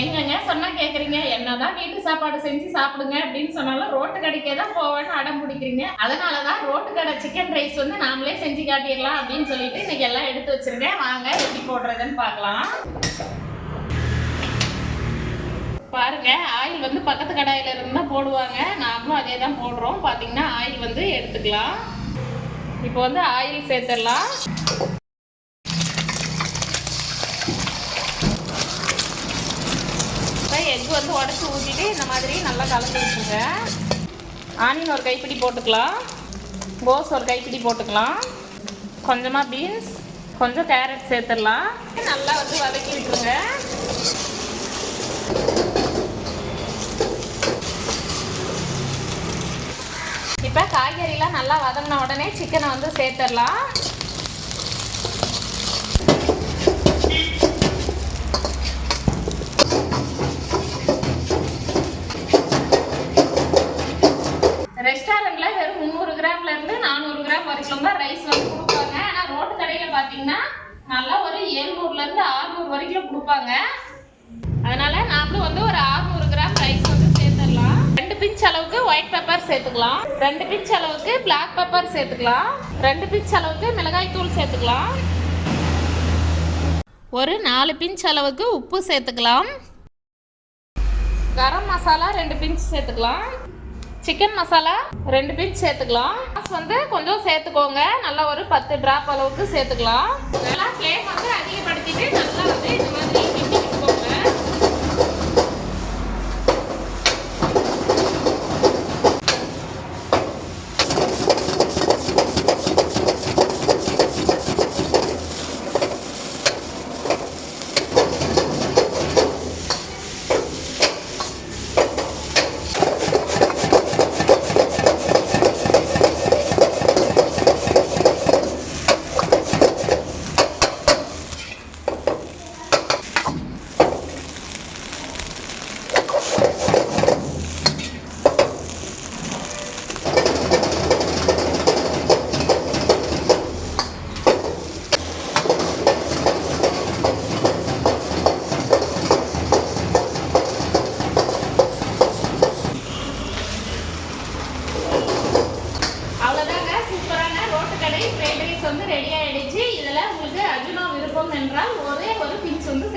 எங்கங்க சொன்னா கேக்குறீங்க? என்னதான் வீட்டு சாப்பாடு செஞ்சு சாப்பிடுங்க அப்படின்னு சொன்னாலும் ரோட்டு கடைக்கே தான் போவேன்னு அடம் பிடிக்கிறீங்க. அதனாலதான் ரோட்டு கடை சிக்கன் ரைஸ் வந்து நாமளே செஞ்சு காட்டிடலாம் அப்படின்னு சொல்லிட்டு இன்னைக்கு எல்லாம் எடுத்து வச்சிருக்கேன். வாங்க எப்படி போடுறதுன்னு பார்க்கலாம். பாருங்க ஆயில் வந்து பக்கத்து கடாயில இருந்து தான் போடுவாங்க. நாமளும் அதே தான் போடுறோம். பாத்தீங்கன்னா ஆயில் வந்து எடுத்துக்கலாம். இப்போ வந்து ஆயில் சேர்த்துடலாம். எக் வந்து உடச்சி ஊற்றிட்டு இந்த மாதிரி நல்லா கலந்து வச்சுங்க ஆனியன் ஒரு கைப்பிடி போட்டுக்கலாம். கோஸ் ஒரு கைப்பிடி போட்டுக்கலாம். கொஞ்சமாக பீன்ஸ் கொஞ்சம் கேரட் சேர்த்துடலாம். நல்லா வந்து வதக்கி விட்டுருங்க. இப்போ காய்கறிலாம் நல்லா வதங்கின உடனே சிக்கனை வந்து சேர்த்துடலாம். ரெஸ்டாரண்ட்ல வெறும் முந்நூறு கிராம்ல இருந்து நானூறு கிராம் வரைக்கும் தான் ரைஸ் வந்து கொடுப்பாங்க. ஆனால் ரோட்டு கடையில பார்த்தீங்கன்னா நல்லா ஒரு ஏழ்நூறுல இருந்து ஆறுநூறு வரைக்கும் கொடுப்பாங்க. அதனால நாமளும் வந்து ஒரு 600 கிராம் ரைஸ் வந்து சேர்த்துடலாம். ரெண்டு பிஞ்ச் அளவுக்கு ஒயிட் பெப்பர் சேர்த்துக்கலாம். ரெண்டு பிஞ்ச் அளவுக்கு பிளாக் பெப்பர் சேர்த்துக்கலாம். ரெண்டு பிஞ்ச் அளவுக்கு மிளகாய் தூள் சேர்த்துக்கலாம். ஒரு நாலு பிஞ்ச் அளவுக்கு உப்பு சேர்த்துக்கலாம். கரம் மசாலா ரெண்டு பிஞ்ச் சேர்த்துக்கலாம். சிக்கன் மசாலா ரெண்டு பிஞ்ச் சேர்த்துக்கலாம். சாஸ் வந்து கொஞ்சம் சேர்த்துக்கோங்க. நல்லா ஒரு பத்து ட்ராப் அளவுக்கு சேர்த்துக்கலாம். நல்லா ஃப்ளேம் வந்து அதிகப்படுத்திட்டு நல்லா வந்து இந்த மாதிரி வந்து ரெடி ஆயிடுச்சு. இதில் உங்களுக்கு அதிகமாக விருப்பம் என்றால் ஒரே ஒரு பிஞ்ச் வந்து